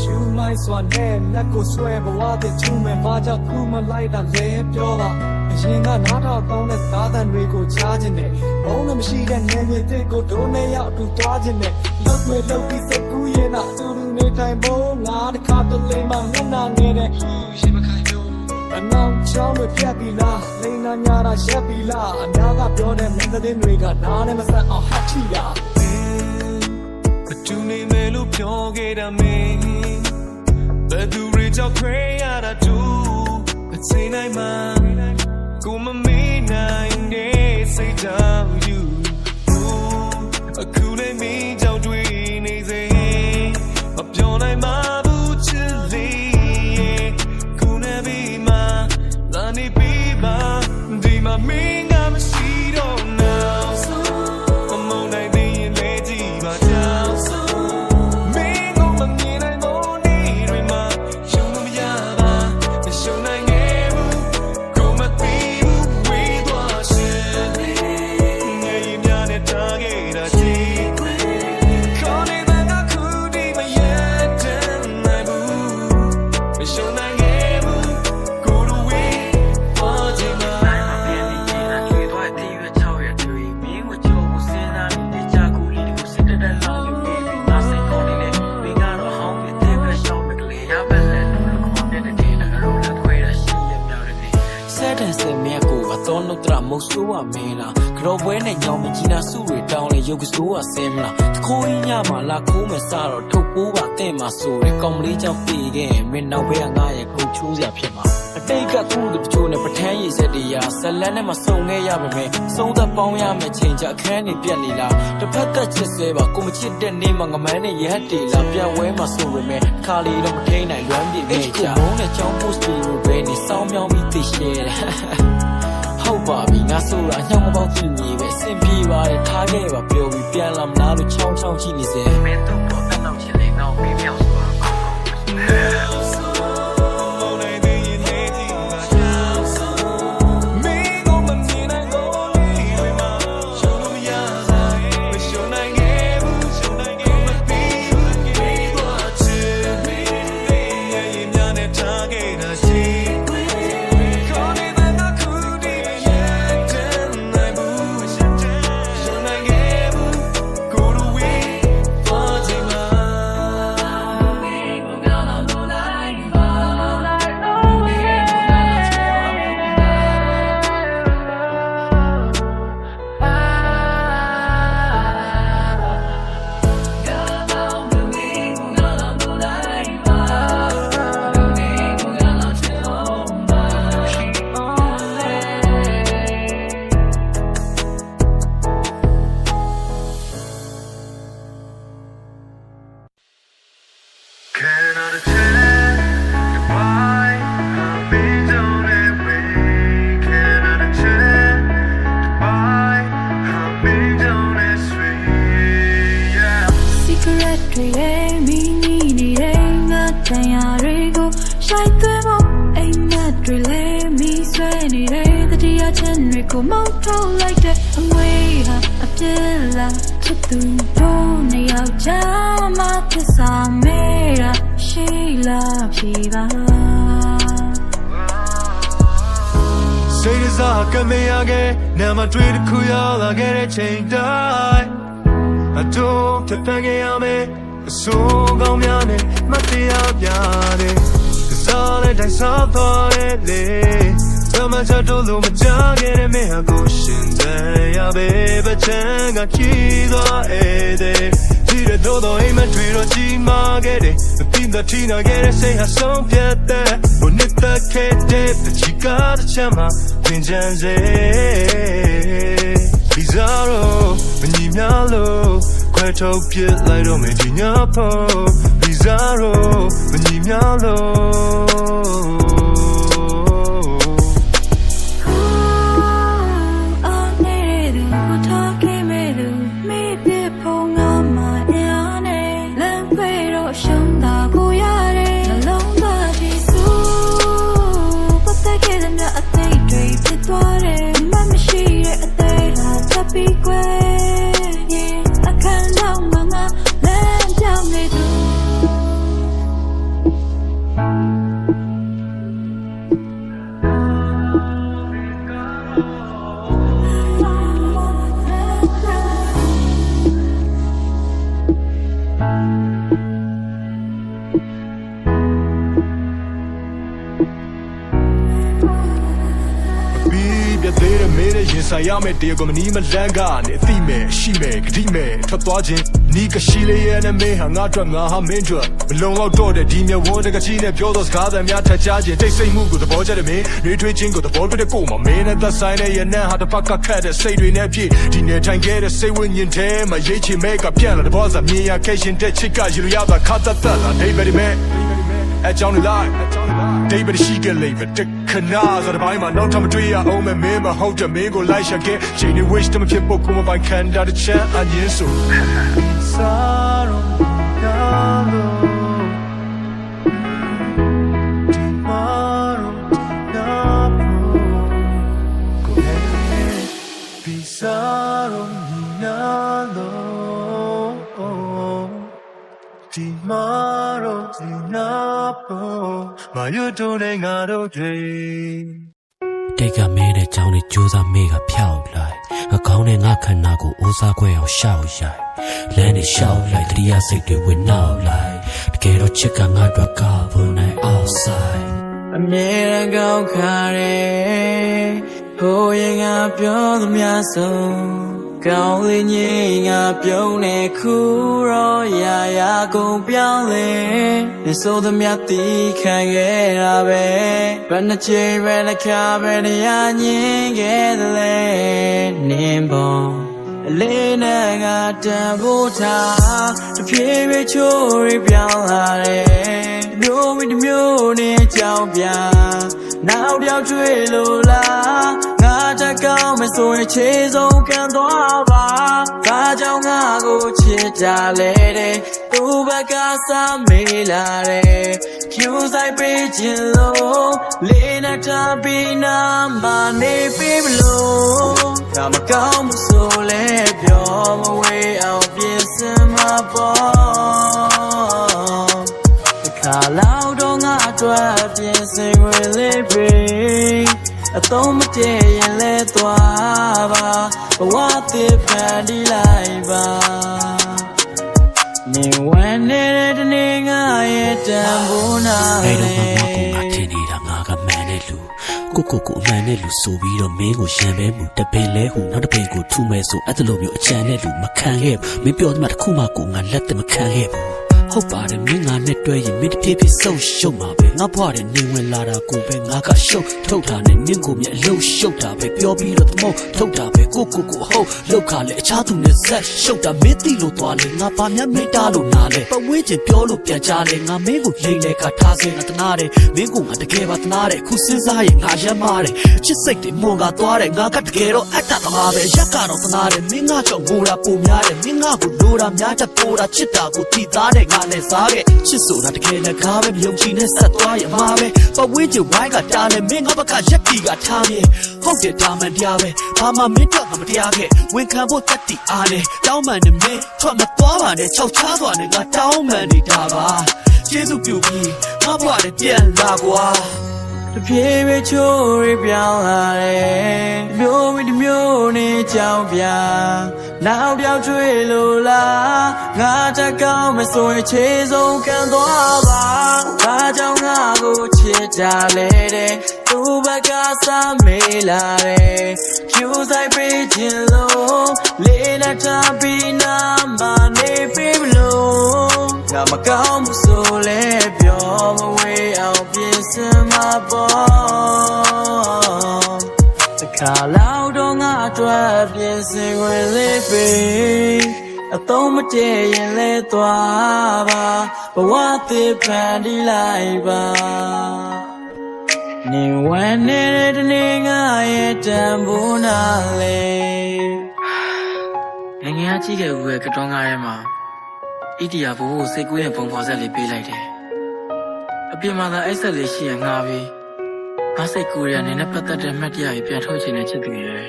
ရှိတော့ငါရှူလိုက်စွာနဲ့လက်ကိုဆွဲဘဝတဲ့ချူမဲ့ဘာကြောင့်ခုမလိုက်တာလဲပြောပါအရင်ကနားထောင်ကောင်းတဲ့သားတန်တွေကိုချားခြင်းနဲ့ဘုံလည်းမရှိတဲ့နေမြေတဲ့ကိုဒိုးနဲ့ရောက်အတူသွားခြင်းနဲ့လုတ်ွေလုတ်ပြီးစက်ကူးရင်တော့သူလူနေတိုင်းဘုံငါတစ်ခါတလေမှမျက်နှာငယ်တဲ့ရှိမခိုင်ဘူးအနောက်ချောင်းတွေပြတ်ပြီလားလိန်နာညာတာရှက်ပြီလားအများကပြောတဲ့မင်းသတင်းတွေကနားနဲ့မဆက်အောင်ဟတ်ချီတာ ဘသူနေမယ်လို့ပြောခဲ့တာမင်းဘယ်သူတွေကြောင့်ခွဲရတာတူအချိန်တိုင်းမှာကိုမမေးနိုင်တဲ့စိတ်ကြောင့် မှာဆိုရယ်ကောင်မလေးကြောင့်ပြေးခဲ့ရင်မင်းနောက်ဘက်ကငါရဲ့ကိုချိုးစရာဖြစ်မှာအတိတ်ကသူ့တချို့နဲ့ပထမ်းရည်စက်တရားဇလန်းနဲ့မစုံခဲ့ရပါမယ်သုံးသက်ပေါင်းရမယ်ချိန်ချအခန်းနေပြက်နေလားတစ်ဖက်သက်ချစ်စဲပါကိုမချစ်တဲ့နေ့မှာငမန်းနဲ့ရဟတ်တီလာပြန်ဝဲမှာဆိုရမယ်ခါလီတော့မထိန်နိုင်လွမ်းပြေခဲ့ကြဘုံနဲ့ချောင်း post တွေပဲနေစောင်းမြောင်းပြီးသိရှဲတယ်ဟုတ်ပါပြီငါဆိုတာညောင်မပေါက်သူညီပဲစင်ပြေပါတယ်ထားခဲ့ပါပြောပြီးပြန်လာမလားလို့ချောင်းချောင်းကြည့်နေစေ မင်း နေတဲ့တတိယချမ်းတွေကိုမောက်ထုတ်လိုက်တဲ့အမွေဟာအပြစ်လားချစ်သူတို့နှစ်ယောက်ကြားမှာသစ္စာမဲတာရှိလားဖြေပါစိတ်စားကမရခဲ့နာမတွေ့တစ်ခုရောက်လာခဲ့တဲ့ချိန်တိုင်းအတော့ဖြတ်တန်းခဲ့ရမယ်အဆိုးကောင်းများနဲ့မတရားပြတယ်စားတဲ့တိုင်းစားသွားတဲ့လေ သမချတို့လိုမကြခဲ့တဲ့မင်းဟာကိုရှင်တဲ့ရပဲပချမ်းကခီးသွားတဲ့ဒီရတော့တော့အိမ်မတွေ့တော့ကြီးမာခဲ့တယ်အပြင်းသတိနာခဲ့တဲ့စိတ်ဟာဆုံးဖြတ်တဲ့ဘုန်စ်သက်ခဲ့တဲ့ချီကားတဲ့ချမ်းမှာသင်ချမ်းစေဘီဇာရိုမညီများလို့ခွဲထုတ်ပြစ်လိုက်တော့မယ်ဒီညဖို့ဘီဇာရိုမညီများလို့ တော့ရှုံး သေးတယ်မင်းနဲ့ရင်ဆိုင်ရမယ်တရားကမနီးမလန်းကနေအသိမဲ့ရှိမဲ့ဂတိမဲ့ထွက်သွားခြင်းနီးကရှိလေးရဲ့နဲ့မင်းဟာငါအတွက်ငါဟာမင်းအတွက်မလုံလောက်တော့တဲ့ဒီမြဝန်းတကကြီးနဲ့ပြောသောစကားသံများထပ်ကြားခြင်းတိတ်ဆိတ်မှုကိုသဘောကျတဲ့မင်းနှွေးထွေးခြင်းကိုသဘောတူတဲ့ကိုယ်မှာမင်းနဲ့သက်ဆိုင်တဲ့ရနံ့ဟာတစ်ဖက်ကခတ်တဲ့စိတ်တွေနဲ့ပြည့်ဒီနေထိုင်ခဲ့တဲ့စိတ်ဝိညာဉ်ထဲမှာရိတ်ချင်မဲ့ကပြန်လာတဲ့ဘောစားမြင်ရခဲ့ရှင်တဲ့ချစ်ကယူရတာခတ်တတ်တတ်လာဒိဗယ်ဒီမဲ အကြောင်းလိုက်ဒိဗယ်ရှိကလေးပဲတခနာစတဲ့ဘိုင်းမှာနောက်ထပ်မတွေ့ရအောင်မဲမင်းမဟုတ်တဲ့မင်းကိုလိုက်ရှာခဲ့ချိန်နေ wish တမဖြစ်ဖို့ကိုမပိုင်ခံတာတဲ့ချမ်းအရင်ဆို Sorrow, sorrow. Tomorrow. My you don't got okay. တိတ်ကမဲတဲ့ကြောင်းနဲ့ကြိုးစားမဲကဖြောက်လိုက်ငါကောင်းတဲ့ငါခန္ဓာကိုအိုးစားခွဲအောင်ရှောက်ရိုက်လမ်းနဲ့ရှောက်လိုက်တတိယစိတ်တွေဝင်နောက်လိုက်တကယ်တော့ချစ်ကငါတို့ကဘုံနိုင် outside အမြဲတမ်းကောင်းခါတယ်ဟိုရင်ငါပြောသမျှဆုံး ကောင်းလေးငိငါပြုံးနေခုတော့ရာရာကုန်ပြောင်းလဲနေဆိုသမျှတီးခံခဲ့တာပဲဘယ်နှချိန်ပဲနှခါပဲနေရညင်ခဲ့တယ်လေနင်းပေါ်အလေးနဲ့ငါတန်ဖို့ထားတဖြည်းဖြည်းချိုးရပြောင်းလာတယ်မျိုးမီတစ်မျိုးနဲ့ကြောင်ပြနောက်တစ်ယောက်တွေ့လို့လား ငါတက်ကောင်းမဆိုရင်ခြေဆုံးခံသွားပါဒါကြောင့်ငါကိုချစ်ကြလေတဲ့သူ့ဘက်ကစားမေးလာတယ်ဖြူဆိုင်ပေးခြင်းလို့လေးနဲ့ထားပြီးနာမနေပြီမလို့ဒါမကောင်းမှုဆိုလဲပြောမဝေးအောင်ပြင်ဆင်မှာပေါ့တခါလောက်တော့ငါအတွက်ပြင်ဆင်ဝင်လေးပြီ အသုံးမတည့်ရင်လဲသွားပါဘဝသစ်ဖန်တီးလိုက်ပါနေဝင်နေတဲ့တနေ့ငါရဲ့တန်ဖိုးနာအဲ့လေတော့ငါကငါထင်နေတာငါကမှန်တဲ့လူကိုကိုကိုအမှန်တဲ့လူဆိုပြီးတော့မင်းကိုရံပဲမှုတပင်လဲဟူနောက်တပင်ကိုထူမဲ့ဆိုအဲ့လိုမျိုးအချမ်းတဲ့လူမခံခဲ့ဘူးမင်းပြောသမျှတစ်ခုမှကိုငါလက်တမခံခဲ့ဘူးဟုတ်ပါတယ်မင်းငါနဲ့တွဲရင်မင်းတပြေးပြေးဆုံးရှုံးမှာပဲငါဘွားတဲ့နေဝင်လာတာကိုပဲငါကရှုပ်ထုတ်တာနဲ့နင်းကိုမြအလုံးရှုပ်တာပဲပြောပြီးတော့သမုတ်ထုတ်တာပဲကိုကိုကိုဟုတ်လောက်ခါလေအခြားသူနဲ့ဆက်ရှုပ်တာမင်းသိလို့သွားလေငါပါမြတ်မိတာလို့နားလေပဝင်းချင်ပြောလို့ပြန်ကြလေငါမင်းကိုလိမ့်လေခါထားစင်ငါတနာတယ်မင်းကိုငါတကယ်ပါတနာတယ်ခုစဉ်းစားရင်ငါရမ်းမာတယ်ချစ်စိတ်တွေမွန်ကသွားတယ်ငါကတကယ်တော့အတ္တသမားပဲရက်ကတော့တနာတယ်မင်းငါကြောင့်ငိုတာပုံများတယ်မင်းငါကိုလိုတာများချက်ပိုတာချစ်တာကိုတည်သားတယ်ငါနဲ့စားခဲ့ချစ်ဆိုတာတကယ်လည်းကားပဲမယုံကြည်နဲ့ဆက်သွားရမှာပဲပဝင်းချင်ဝိုင်းကတားလေမင်းငါဘက်ကရက်တီကထားမြဲဟုတ်တယ်ဒါမှန်တရားပဲဘာမှမင်းတော့မတရားခဲ့ဝန်ခံဖို့တက်တီအားနဲ့တောင်းမှန်နေမင်းထွက်မသွားပါနဲ့ခြောက်ချားသွားနဲ့ငါတောင်းမှန်နေတာပါကျေးဇူးပြုပြီးငါဘွားနဲ့ပြန်လာကွာတဖြည်းဖြည်းချိုးရပြောင်းလာတယ်မျိုးမီတစ်မျိုးနဲ့ကြောင်ပြ နောက်တစ်ယောက်တွေ့လို့လားငါတက်ကောင်းမဆိုရင်ခြေဆုံးခံသွားပါဒါကြောင့်ငါကိုချစ်ကြလေတဲ့သူ့ဘက်ကစားမေးလာတယ်ဖြူဆိုင်ပေးခြင်းလို့လေးနဲ့ထားပြီးနာမနေပြီမလို့ငါမကောင်းဘူးဆိုလဲပြောမဝေးအောင်ပြင်ဆင်မှာပေါ့ တခါလောက်တော့ငါအတွက်ပြင်ဆင်ဝင်လေးပြီအသုံးမတည့်ရင်လဲသွားပါဘဝသစ်ဖန်တီးလိုက်ပါနေဝင်နေတဲ့တနေ့ငါရဲ့တန်ဖိုးနာလေငငယ်အကြီးကဦးရဲ့ကတွန်းကားထဲမှာဣတိယဘိုးကိုစိတ်ကူးရဲ့ပုံဖော်ဆက်လေးပေးလိုက်တယ်အပြင်မှာသာအိတ်ဆက်လေးရှိရငါပြီး ငါစိတ်ကူးရအနေနဲ့ပတ်သက်တဲ့မှတ်တရကြီးပြန်ထုတ်ချင်တဲ့ချစ်သူရဲ့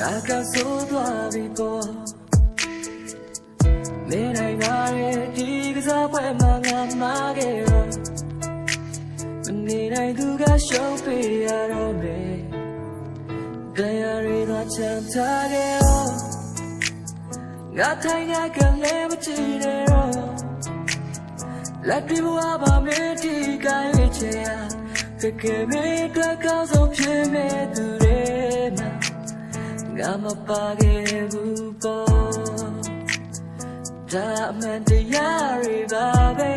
ရာကဆိုးသွားပြီပေါ့နေနိုင် တာရဲ့ဒီကစားပွဲမှာငါမားခဲ့တော့မနေတိုင်းသူကရှုံးပေးရတော့မယ်တရားတွေသာချမ်းသာခဲ့ရောငါထိုင်ငါကလည်းမကြည့်နဲ့တော့လက်တွေဘဝပါမေးတီကိုင်းချေရတကယ်မေးတော့ကောင်းဆုံးဖြစ်မဲ့သူတွေမှာငါမပါခဲ့ဘူးပေါ့ ဒါမှန်တရားတွေပါပဲ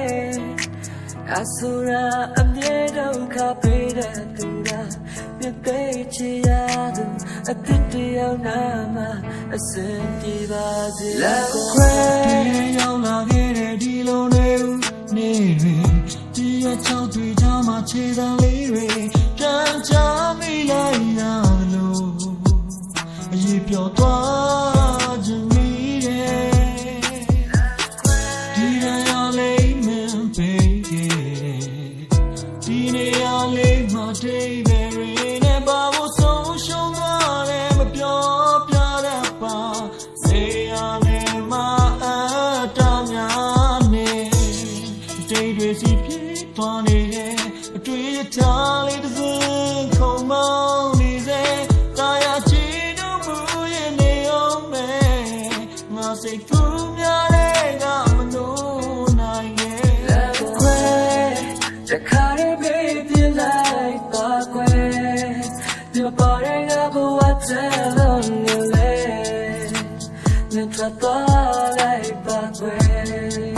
အဆူရာအမြဲဒုက္ခပေးတဲ့သူလားမြတ်တဲ့ချီရသူအတ္တတရားနာမှာအစင်ပြေပါစေ Let go cry ရောက်လာခဲ့တဲ့ဒီလိုနေဦးနေတွေဒီရချောက်တွေထားမှာခြေတံလေးတွေ ငါစိတ်ကူးများတဲ့ကမလို့နိုင်ရဲ့ Let go cry တခါတည်းပြေးပြလိုက်ပါကွယ်ဒီမပေါ်ရင်ကဘဝချမ်းလုံးနေလေနေထွက်သွားလိုက်ပါကွယ်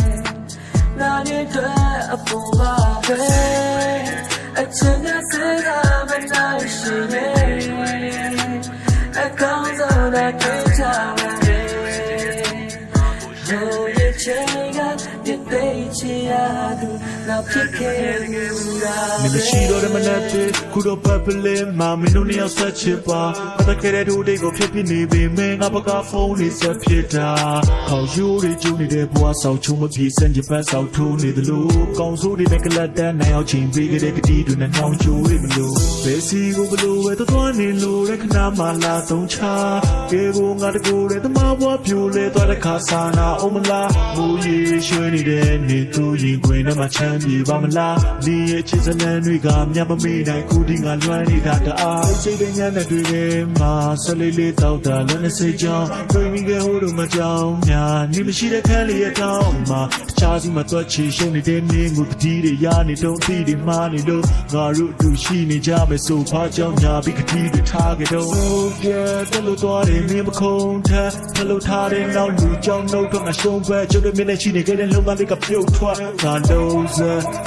နာနေတဲ့အပေါ်ပါပဲအချင်နဲ့စကားမနိုင်ရှိနေ change up, you think you နောက်ဖြစ်ခဲ့ဘူးလားနေမရှိတော့တဲ့မနက်တည်းခုတော့ပတ်ပလင်းမှာမင်းတို့နှစ်ယောက်ဆက်ချစ်ပါပတ်သက်ခဲ့တဲ့ဒုတိကိုဖြစ်ဖြစ်နေပေမဲ့ငါဘကဖုန်းလေးဆက်ဖြစ်တာခေါင်းရိုးတွေကျူးနေတဲ့ဘဝဆောင်ချုံမပြေစံချပတ်ဆောင်ထိုးနေသလိုကောင်းစိုးတွေနဲ့ကလတ်တန်းနိုင်အောင်ချိန်ပေးခဲ့တဲ့ကတိတွေနဲ့နှောင်းချိုးတွေမလို့ဘယ်စီကိုဘလို့ပဲသွားနေလို့တဲ့ခဏမှလာသုံးချကဲကိုငါတကူတဲ့သမားဘွားပြိုလဲသွားတဲ့ခါစာနာအောင်မလားမူရည်ရွှဲနေတဲ့နေသူရင်ခွင်ထဲမှာချမ်းပြေပါမလားဒီရဲ့ချစ်စနန်းတွေကမြတ်မမေ့နိုင်ခုဒီငါလွမ်းနေတာတအားစိတ်တွေညံ့တဲ့တွေထဲမှာဆက်လေးလေးတောက်တာလည်းနဲ့စိတ်ကြောင်းတွေ့မိခဲ့ဟိုတို့မကြောင်ညာနေမရှိတဲ့ခန်းလေးရဲ့တောင်းမှာတခြားစီမှာတွက်ချီရှုံနေတဲ့နေကိုတတိတွေရနေတော့အသီးတွေမှားနေလို့ငါတို့အတူရှိနေကြမယ်ဆိုဖားကြောင်းညာပြီးကတိတွေထားကြတော့ပြတယ်လို့သွားတယ်မင်းမခုံထက်ထလို့ထားတဲ့နောက်လူကြောင်းနှုတ်တော့ငါရှုံးပဲကျုပ်တို့မျက်နှာရှိနေခဲ့တဲ့လုံသားလေးကပြုတ်ထွက်ငါလုံးစ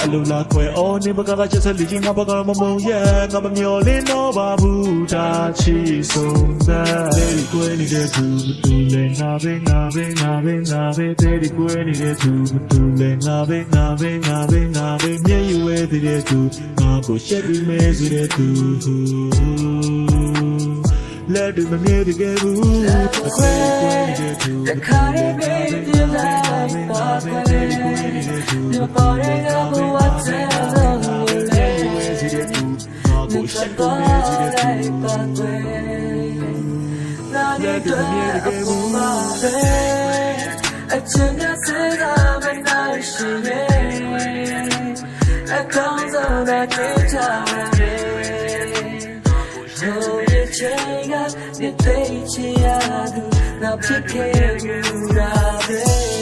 အလိုလားခွဲအော်နေဘကကချက်ဆက်လီချင်းငါဘကမမုံရဲ့ငါမမျော်လင်းတော့ပါဘူးဒါချီဆုံးတဲ့လေကွဲနေတဲ့သူသူလဲငါပဲငါပဲငါပဲငါပဲတဲ့ကွဲနေတဲ့သူသူလဲငါပဲငါပဲငါပဲငါပဲမျက်ရည်ဝဲတဲ့သူငါကိုရှက်ပြီးမဲစေတဲ့သူ လက်တွေမမြဲတကယ်ဘူးအစိတ်ကွဲနေတဲ့သူတခါတည်းပြေးပြလိုက်ပါကွယ်ဒီပေါ်ရင်ကဘဝချမ်းလုံးနေလေကိုရှက်ကိုသွားမြဲစေတဲ့လိုက်ပါကွယ်နာနေတဲ့ဘဝပဲအချင်နဲ့စကားမနိုင်ရှိနေအကောင်းဆုံးတဲ့ကိ change up, you think you are do, now pick you right. ။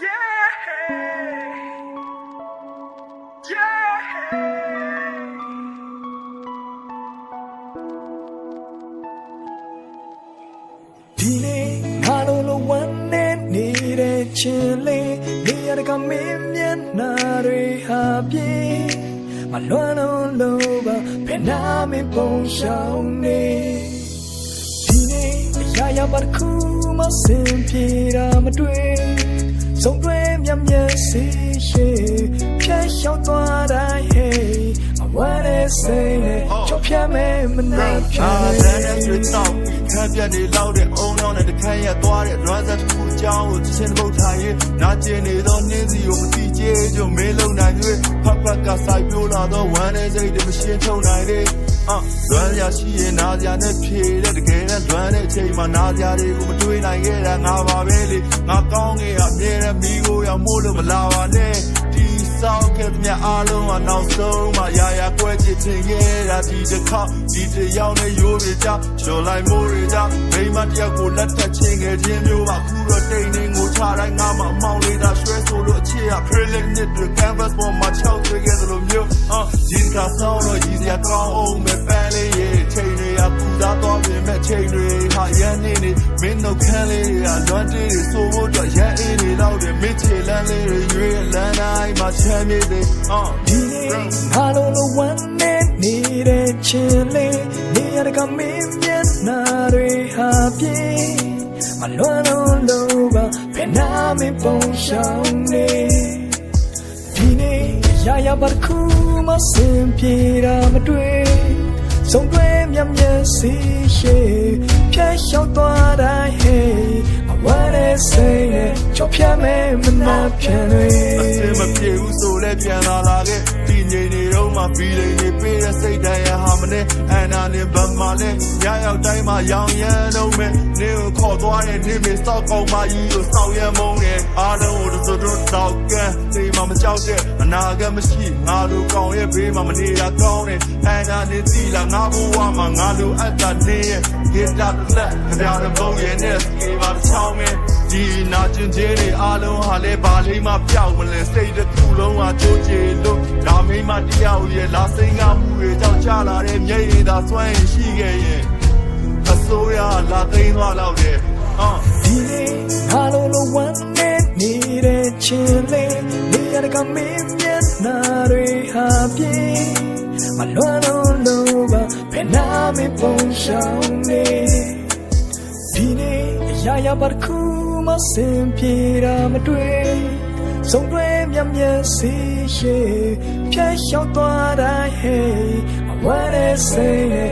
ဒီ ချင်းလေးနေရတကမင်းမျက်နှာတွေဟာပြေမလွမ်းလို့လို့ပါဘယ်နာမပုံရှောင်းနေဒီနေ့အရာရာပါတစ်ခုမစင်ပြေတာမတွေ့ဆုံးတွဲမြတ်မြတ်စီရှိဖြတ်လျှောက်သွားတိုင်း hey I wanna say it ချောပြမဲမနာချအာင်တဲ့ရွေးတော့ န်းပြတ်နေလောက်တဲ့အုံနောက်နဲ့တခန်းရက်သွားတဲ့ run တစ်ခုအကြောင်းကိုချင်းပုတ်ထားရင်နာကျင်နေသောနှင်းစီကိုမတိကျကြုံမင်းလုံနိုင်၍ဖက်ဖက်ကဆိုင်ပြိုးလာသောဝမ်းနဲ့စိတ်တွေမရှင်းချုံနိုင်သေးအာလွမ်းရရှိရင်နာကြနဲ့ဖြေတဲ့တကယ်နဲ့လွမ်းတဲ့အချိန်မှာနာကြတွေကိုမတွေးနိုင်ခဲ့တာငါပါပဲလေငါကောင်းငယ်အမြဲတမ်းမိကိုရောက်မို့လို့မလာပါနဲ့ ဒီစောက်ခဲ့တဲ့အားလုံးကနောက်ဆုံးမှရာရာကွဲချစ်ချင်ခဲ့တာဒီတစ်ခေါက်ဒီတစ်ယောက်နဲ့ရိုးတွေကြချော်လိုက်မိုးတွေကြမိမတယောက်ကိုလက်ထက်ချင်းငယ်ချင်းမျိုးပါခုတော့တိတ်နေငိုချတိုင်းငါမှအမောင်းလေးသာရွှဲဆိုလို့အခြေရ acrylic နဲ့တွေ canvas ပေါ်မှာချောက်တွေ့ခဲ့သလိုမျိုးအာဒီကဆောင်းတော့ရည်စရာကောင်းအောင်မဲ့ပန်းလေးရဲ့ချိန် တွေကပူသားသွားပြင်မဲ့ချိန်တွေဟာရန်နေနေမင်းတို့ခန်းလေးတွေကလွမ်းတေးတွေဆိုဖို့တော့ရန်အေးတွေတော့တယ်မစ်ချေလန်းလေးတွေရွေးလန်းတိုင်းမှာချမ်းမြေတွေအာဒီနေ့ငါလိုလိုဝမ်းနဲ့နေတဲ့ချင်းလေးနေရတကမင်းမျက်နှာတွေဟာပြေမလွန်လို့လို့ပါဘယ်နာမပုံရှောင်းနေဒီနေ့ရရပါတစ်ခုမစင်ပြေတာမတွေ့ ဆုံးတွဲမြတ်မြတ်စီရှိဖြတ်လျှောက်သွားတိုင်းဟေးအဝရစိတ်နဲ့ချောဖြတ်မဲ့မနာပြန်တွေအစင်မပြေဘူးဆို လဲပြန်လာလာခဲ့ဒီငိမ်နေတော့မှ feeling တွေပေးတဲ့စိတ်တိုင်းရဟာမနဲ့အနာနဲ့ဗမာနဲ့ရရောက်တိုင်းမှာရောင်ရမ်းတော့မဲ့နင်းကိုခေါ်သွားတဲ့နေမေစောက်ကောင်းမကြီးကိုစောက်ရမုန်းတယ်အားလုံးကိုတစွတ်တော့တောက်ကန်ဒီမှာမကြောက်တဲ့အနာဂတ်မရှိငါလိုကောင်းရဲ့ဘေးမှာမနေတာကောင်းတယ်အနာနဲ့တီလာငါဘဝမှာငါလိုအပ်တာနေရဲ့ get up let ကြပြတဲ့ဘုံရဲ့နဲ့စကေပါချောင်းမင်းဒီနာကျင်ချင်းတွေအားလုံးဟာလဲဘာလေးမှပြောက်မလဲစိတ်တစ်ခုလုံးဟာကြိုးချေလို့ဒါမိမတယောက်ရဲ့လာစိန်ကမှုတွေကြောင့်ချလာတဲ့မျက်ရည်သာစွမ်းရင်ရှိခဲ့ရင်အစိုးရလာသိမ်းသွားတော့တယ်ဟောဒီနေ့ငါလိုလိုဝမ်းနဲ့နေတဲ့ချင်းလေးနေရကမင်းမျက်နှာတွေဟာပြေမလွန်လို့လို့ပါဘယ်နာမပုံရှောင်းနေဒီနေ့အရာရာပါတစ်ခုမစင်ပြေတာမတွေ့ ဆုံးတွဲမြတ်မြတ်စီရှိဖြတ်လျှောက်သွားတိုင်းဟေးအဝရစိတ်